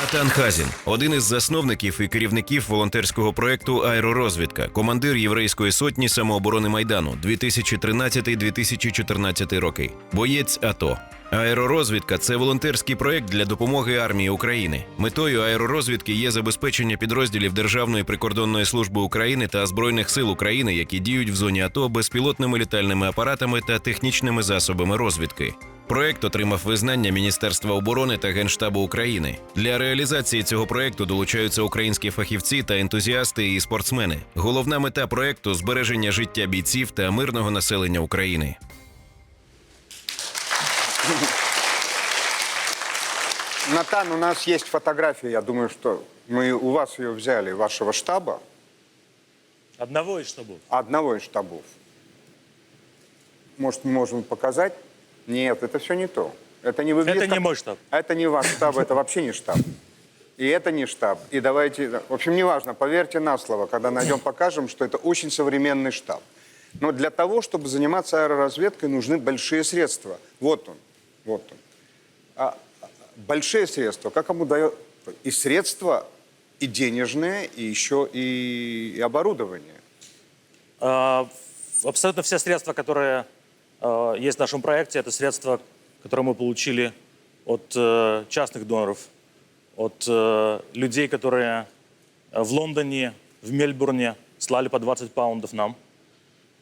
Натан Хазін, один із засновників і керівників волонтерського проекту Аеророзвідка, командир єврейської сотні самооборони Майдану 2013-2014 роки, боєць АТО. Аеророзвідка це волонтерський проект для допомоги армії України. Метою аеророзвідки є забезпечення підрозділів Державної прикордонної служби України та Збройних сил України, які діють в зоні АТО безпілотними літальними апаратами та технічними засобами розвідки. Проект отримав визнання Міністерства оборони та Генштабу України. Для реалізації цього проекту долучаються українські фахівці та ентузіасти і спортсмени. Головна мета проекту збереження життя бійців та мирного населення України. Натан, у нас есть фотография, я думаю, что мы у вас ее взяли, вашего штаба, Одного из штабов. одного из штабов. Может, мы можем показать? Нет, это все не то. Это не выглядит. Это не мой штаб. Это не ваш штаб, это вообще не штаб. И это не штаб. И давайте, в общем, неважно, поверьте на слово, когда найдем, покажем, что это очень современный штаб. Но для того, чтобы заниматься аэроразведкой, нужны большие средства. Вот он, вот он. А, а, большие средства, как ему дает и средства, и денежные, и еще и, и оборудование. А, Абсолютно все средства, которые есть в нашем проекте, это средства, которые мы получили от э, частных доноров, от э, людей, которые э, в Лондоне, в Мельбурне слали по 20 паундов нам.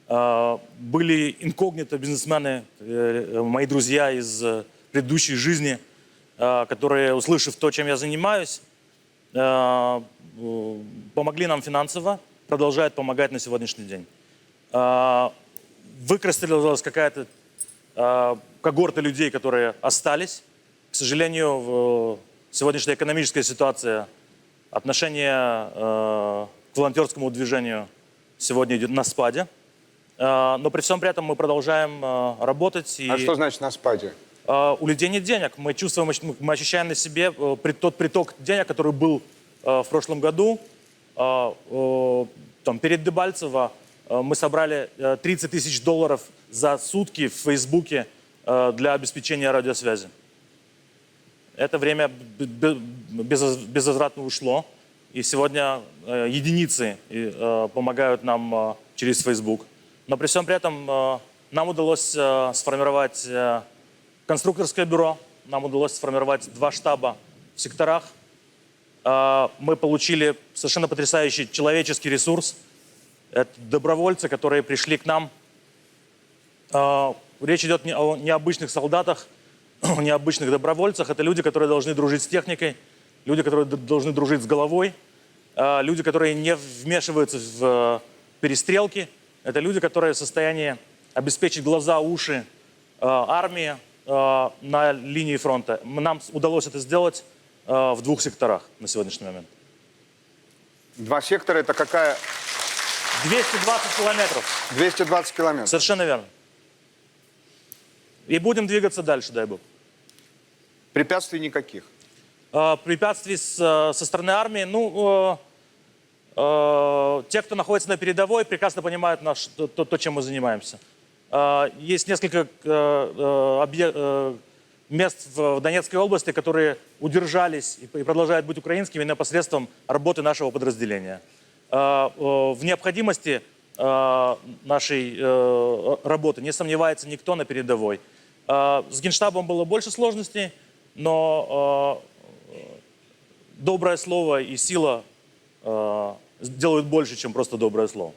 Были инкогнито бизнесмены, э, мои друзья из э, предыдущей жизни, которые, услышав то, чем я занимаюсь, э, э, помогли нам финансово, продолжают помогать на сегодняшний день. Выкристаллизовалась какая-то а, когорта людей, которые остались. К сожалению, в сегодняшняя экономическая ситуация, отношение э, к волонтерскому движению сегодня идет на спаде. А, Но при всем при этом мы продолжаем э, работать. И... А что значит на спаде? А, у людей нет денег. Мы чувствуем, мы- ощущаем на себе э, тот приток денег, который был э, в прошлом году. А, э, Там, перед Дебальцево э, мы собрали э, 30 тысяч долларов за сутки в Фейсбуке э, для обеспечения радиосвязи. Это время безвозвратно ушло. И сегодня э, единицы э, помогают нам э, через Facebook. Но при всем при этом э, нам удалось э, сформировать э, конструкторское бюро, нам удалось сформировать два штаба в секторах. Э, Мы получили совершенно потрясающий человеческий ресурс. Это добровольцы, которые пришли к нам а, Речь идет о необычных солдатах, о необычных добровольцах. Это люди, которые должны дружить с техникой, люди, которые должны дружить с головой, а, люди, которые не вмешиваются в э, перестрелки. Это люди, которые в состоянии обеспечить глаза, уши э, армии на линии фронта. Нам удалось это сделать в двух секторах на сегодняшний момент. Два сектора это какая? 220 километров. 220 километров. Совершенно верно. И будем двигаться дальше, дай бог. Препятствий никаких. Э, препятствий с, э, со стороны армии, ну, э, э, те, кто находится на передовой, прекрасно понимают наш, то, то, чем мы занимаемся. Э, есть несколько э, э, объе- э, мест в, Донецкой области, которые удержались и, продолжают быть украинскими именно посредством работы нашего подразделения. Э, э, в необходимости э, нашей работы не сомневается никто на передовой. С Генштабом было больше сложностей, но доброе слово и сила делают больше, чем просто доброе слово.